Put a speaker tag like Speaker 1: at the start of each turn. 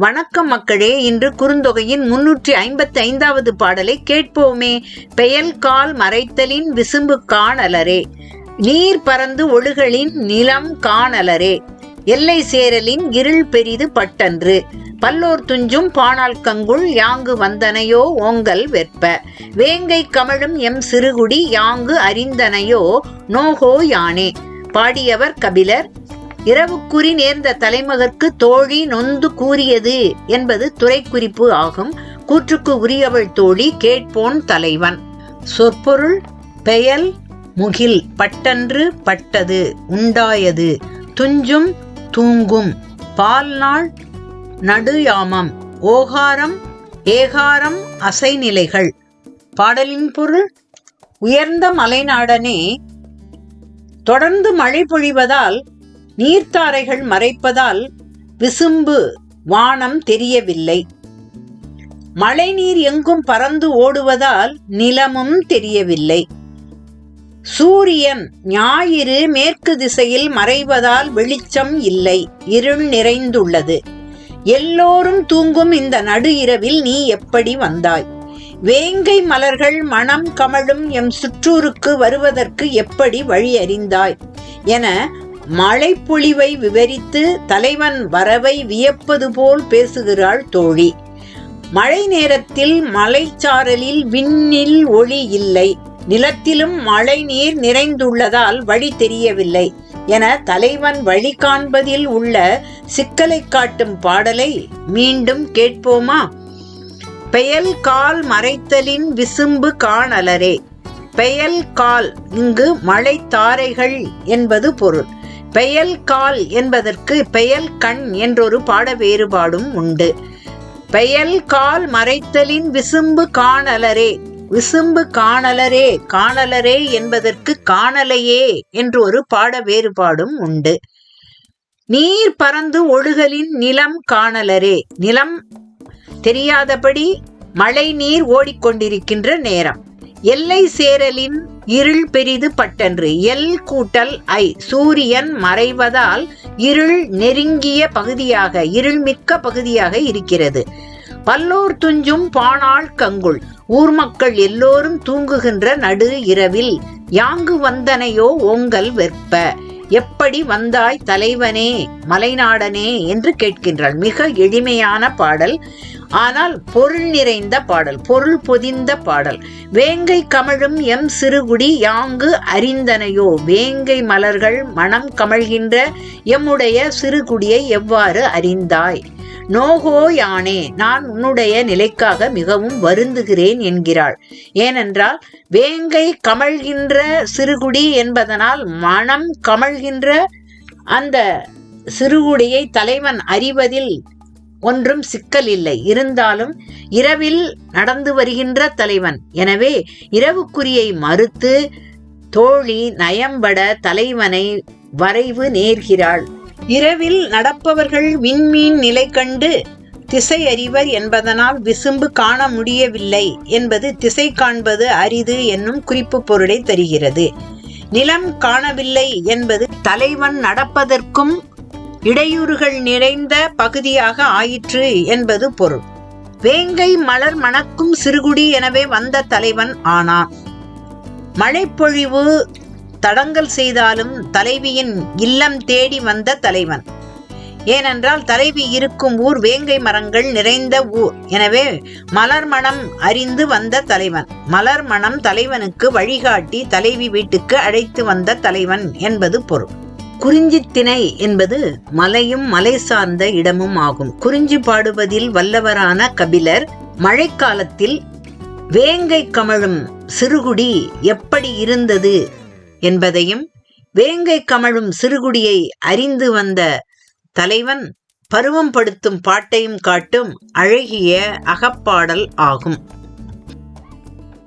Speaker 1: வணக்கம் மக்களே இன்று குறுந்தொகையின் முன்னூற்றி ஐம்பத்தி ஐந்தாவது பாடலை கேட்போமே. பெயல் கால் மறைத்தலின் விசும்பு காணலரே. நீர் பறந்து ஒழுகலின் நிலம் காணலரே. எல்லை சேரலின் இருள் பெரிது பட்டன்று. பல்லோர் துஞ்சும் பாணால் கங்குள் யாங்கு வந்தனையோ ஓங்கல் வெற்ப. வேங்கை கமழும் எம் சிறுகுடி யாங்கு அறிந்தனையோ நோகோ யானே. பாடியவர் கபிலர் இரவுக்குறி நேர்ந்த தலைமகற்கு தோழி நொந்து கூறியது என்பது துறைக்குறிப்பு ஆகும். கூற்றுக்கு உரியவள் தோழி கேட்போன் தலைவன். சொற்பொருள் பெயல் முகில் பட்டன்று பட்டது உண்டாயது. துஞ்சும் தூங்கும் பால்நாள் நடுயாமம். ஓகாரம் ஏகாரம் அசைநிலைகள். பாடலின் பொருள் உயர்ந்த மலைநாடனே. தொடர்ந்து மழை பொழிவதால் நீர்த்தாரைகள் மறைப்பதால் விசும்பு வானம் தெரியவில்லை. மழைநீர் எங்கும் பறந்து ஓடுவதால் நிலமும் தெரியவில்லை. சூரியன் ஞாயிறு மேற்கு திசையில் மறைவதால் வெளிச்சம் இல்லை. இருள் நிறைந்துள்ளது. எல்லோரும் தூங்கும் இந்த நடு இரவில் நீ எப்படி வந்தாய்? வேங்கை மலர்கள் மனம் கமழும் எம் சுற்றூருக்கு வருவதற்கு எப்படி வழி அறிந்தாய் என மழைப்பொழிவை விவரித்து தலைவன் வரவை வியப்பது போல் பேசுகிறாள் தோழி. மழை நேரத்தில் மலைச்சாரலில் விண்ணில் ஒளி இல்லை. நிலத்திலும் மழை நீர் நிறைந்துள்ளதால் வழி தெரியவில்லை என தலைவன் வழி காண்பதில் உள்ள சிக்கலை காட்டும் பாடலை மீண்டும் கேட்போமா? பெயல் கால் மறைத்தலின் விசும்பு காணலரே. பெயல் கால் இங்கு மழை தாரைகள் என்பது பொருள். பெயல் கால் என்பதற்கு பெயல் கண் என்றொரு பாட வேறுபாடும் உண்டு. பெயல் கால் மறைத்தலின் விசும்பு காணலரே விசும்பு காணலரே காணலரே என்பதற்கு காணலையே என்று ஒரு பாட வேறுபாடும் உண்டு. நீர் பறந்து ஒழுகலின் நிலம் காணலரே நிலம் தெரியாதபடி மழை நீர் ஓடிக்கொண்டிருக்கின்ற நேரம். எல்லை சேரலின் இருள் பெரிது பட்டன்று. எல் கூட்டல் ஐ. சூரியன் மறைவதால் இருள் நெருங்கிய பகுதியாக இருள்மிக்க பகுதியாக இருக்கிறது. பல்லோர் துஞ்சும் பாணாள் கங்குள். ஊர் மக்கள் எல்லோரும் தூங்குகின்ற நடு இரவில். யாங்கு வந்தனையோ ஓங்கல் வெற்ப. எப்படி வந்தாய் தலைவனே மலைநாடனே என்று கேட்கின்றாள். மிக எளிமையான பாடல். ஆனால் பொருள் நிறைந்த பாடல் பொருள் பொதிந்த பாடல். வேங்கை கமழும் எம் சிறுகுடி யாங்கு அறிந்தனையோ? வேங்கை மலர்கள் மனம் கமழ்கின்ற எம்முடைய சிறுகுடியை எவ்வாறு அறிந்தாய்? நோகோ யானே நான் உன்னுடைய நிலைக்காக மிகவும் வருந்துகிறேன் என்கிறாள். ஏனென்றால் வேங்கை கமழ்கின்ற சிறுகுடி என்பதனால் மனம் கமழ்கின்ற அந்த சிறுகுடியை தலைவன் அறிவதில் ஒன்றும் சிக்கல் இல்லை இருந்தாலும் இரவில் நடந்து வருகின்ற தலைவன். எனவே இரவுக்குறியை மறுத்து தோழி நயம்பட தலைவனை வரைவு நேர்கிறாள். இரவில் நடப்பவர்கள் விண்மீன் நிலை கண்டு திசை அறிவர் என்பதனால் விசும்பு காண முடியவில்லை என்பது திசை காண்பது அரிது என்னும் குறிப்பு பொருளை தருகிறது. நிலம் காணவில்லை என்பது தலைவன் நடப்பதற்கும் இடையூறுகள் நிறைந்த பகுதியாக ஆயிற்று என்பது பொருள். வேங்கை மலர் மணக்கும் சிறுகுடி எனவே வந்த தலைவன் ஆனான். மழைப்பொழிவு தடங்கல் செய்தாலும் தலைவியின் இல்லம் தேடி வந்த தலைவன். ஏனென்றால் தலைவி இருக்கும் ஊர் வேங்கை மரங்கள் நிறைந்த ஊர் எனவே மலர் மனம் அறிந்து வந்த தலைவன். மலர் மனம் தலைவனுக்கு வழிகாட்டி தலைவி வீட்டுக்கு அழைத்து வந்த தலைவன் என்பது பொருள். குறிஞ்சித்திணை என்பது மலையும் மலை சார்ந்த இடமும் ஆகும். குறிஞ்சி பாடுவதில் வல்லவரான கபிலர் மழைக்காலத்தில் வேங்கை கமழும் சிறுகுடி எப்படி இருந்தது என்பதையும் வேங்கை கமழும் சிறுகுடியை அறிந்து வந்த தலைவன் பருவம் படுத்தும் பாட்டையும் காட்டும் அழகிய அகப்பாடல் ஆகும்.